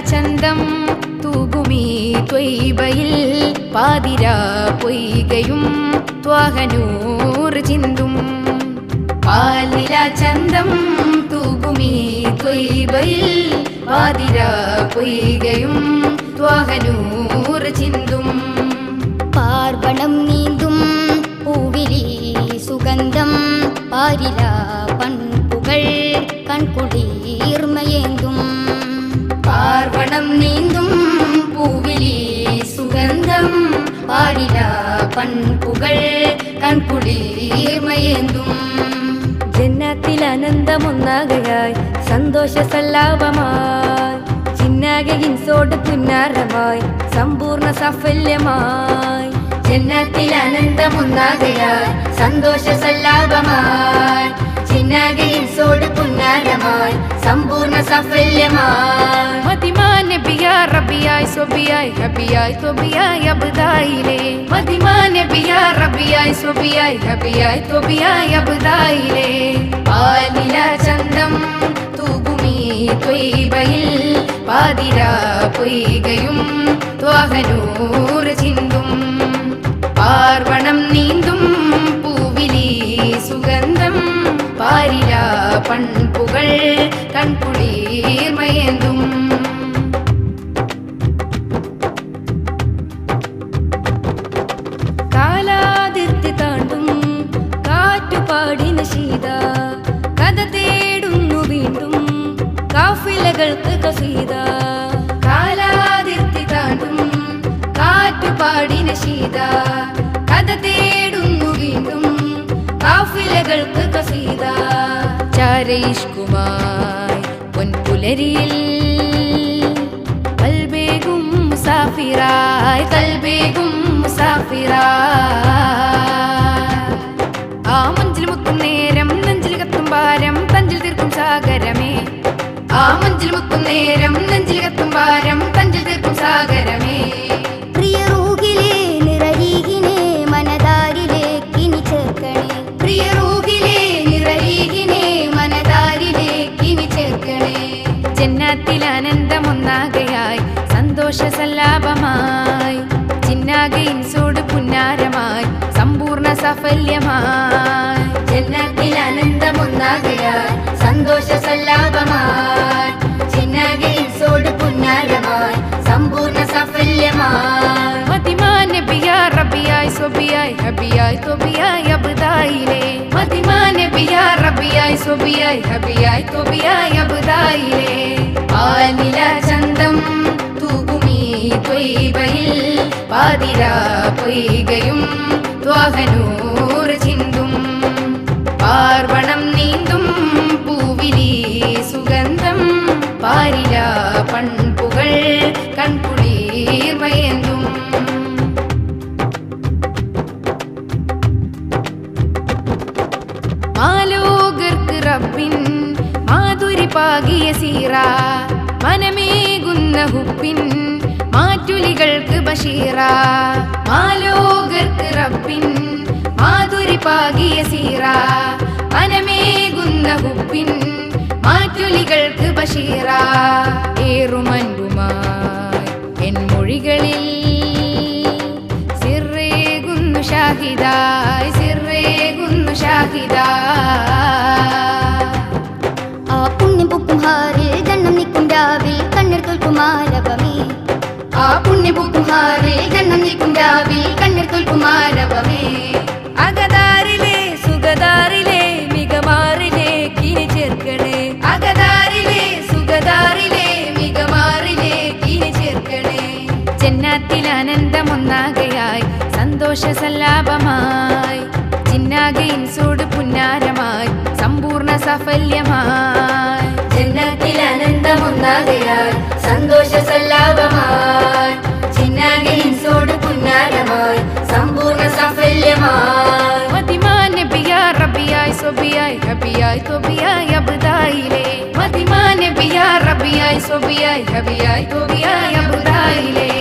ചന്തം തൂകുമീ ത്വയ്ബയിൽ പാതിര പൊയ്കയും ത്വാഹനൂർ ചിന്തും. പാലില ചന്തം തൂകുമീ ത്വയ്ബയിൽ പാതിര പൊയ്കയും ത്വാഹനൂർ ചിന്തും. പാർവണം നീന്തും പൂവിലി സുഗന്ധം പാരില പൺപുകൾ സന്തോഷ സല്ലാപമായി ചിന്നാകെ ഇൻസോട് പുന്നാരമായി സമ്പൂർണ സാഫല്യമായി. ജന്നത്തിൽ സന്തോഷ സല്ലാപമായി ചിന്നകയിൽ സോട് പുന്നാരമായി സമ്പൂർണ സഫല്യമായി. മതിമാൻ നബിയാ റബിയായി സ്വബിയായി ഹബിയായി തൊബിയായി അബ്ദായിലേ. മതിമാൻ നബിയാ റബിയായി സ്വബിയായി ഹബിയായി തൊബിയായി അബുദായിലെ. പാലില ചന്തം തൂകുമീ ത്വയ്ബയിൽ പാതിരാ പൊയ്കയും ത്വാഹനൂർ പാരില പൺപുകൾ കൺകുളിർമയേന്തും കാലാതിർത്തി താണ്ടും കാറ്റുപാടിന ശീത കഥ തേടുന്നു വീണ്ടും കാഫിലകൾക്ക് കസീത. കാലാതിർത്തി താണ്ടും കാറ്റുപാടിന ശീത കഥ തേടുന്നു പൊൻപുലരിയിൽ മുസാഫിറായ് കൽബേകും മുസാഫിറായ്. ആ മഞ്ചിൽ നേരം നെഞ്ചിൽ കത്തും ഭാരം തഞ്ചിൽ തീർക്കും സാഗരമേ. ആ മഞ്ചിൽ നേരം നെഞ്ചിൽ കത്തും ഭാരം സന്തോഷ സല്ലാപമായി ഇൻസോട് സോട് പുന്നാരമായി. സമ്പൂർണ സഫല്യമായി. ചെന്നാഗിൽ അനന്തമൊന്നാകയാൽ സന്തോഷ സല്ലാപമായി ഇൻസോട് സോട് പുന്നാരമായി. സമ്പൂർണ സഫല്യമായി. മതിമാൻ നബിയാ റബിയായി സ്വബിയായി ഹബിയായി തൊബിയായി അബുദായിലെ മതിമാൻ നബിയാ റബിയായി സ്വബിയായി ഹബിയായി തൊബിയായി അബുദായിലെ പാതിര പൊയ്കയും ത്വാഹനൂർ ചിന്തും. പാർവണം നീന്തും പൂവിലി സുഗന്ധം. പാരില പൺപുകൾ കൺകുളിർമയേന്തും മാലോകർക്ക് റബ്ബിൻ മാധുരി പാകിയ സീറ. മനമേകുന്ന ഹുപ്പിൻ മാറ്റുലികൾക്ക് ബഷീറ മാലോകർക്ക് റബ്ബിൻ മാധുരി പാകിയ സീറ മനമേകുന്ന ഹുബിൻ മാറ്റുലികൾക്ക് ബഷീറ. ഏറുമൻപുമായി എൻ മൊഴികളിൽ സിറേകുന്നു ഷാഹിദായ് സിറേകുന്നു ഷാഹിദായ്. പുണ്യപുക്കുമാറിൽ കണ്ണം നിൽക്കും രാവിൽ കണ്ണീർ തോൽക്കുമാരവമേ അകതാരിലെ സുഖതാരിലെ മികമാറിലെ കിരി ചേർക്കണേ. അകതാരിലെ സുഖതാറിലെ മികമാറിലെ കിരി ചേർക്കണേ. ചെന്നാത്തിൽ ആനന്ദമൊന്നാകയായി സന്തോഷ സല്ലാപമായി ചിന്നാകയിൻ സൂട് പുന്നാരമായി സമ്പൂർണ സഫല്യമായി. ജന്നത്തിൽ അനന്തമൊന്നാകയാൽ സന്തോഷ സല്ലാപമായി സഫല്യമായി മതിമാൻ നബിയാ റബിയായി സ്വബിയായി ഹബിയായി തൊബിയായി അബുദായിലെ മതിമാൻ നബിയാ റബിയായി സ്വബിയായി ഹബിയായി തൊബിയായി അബുദായിലെ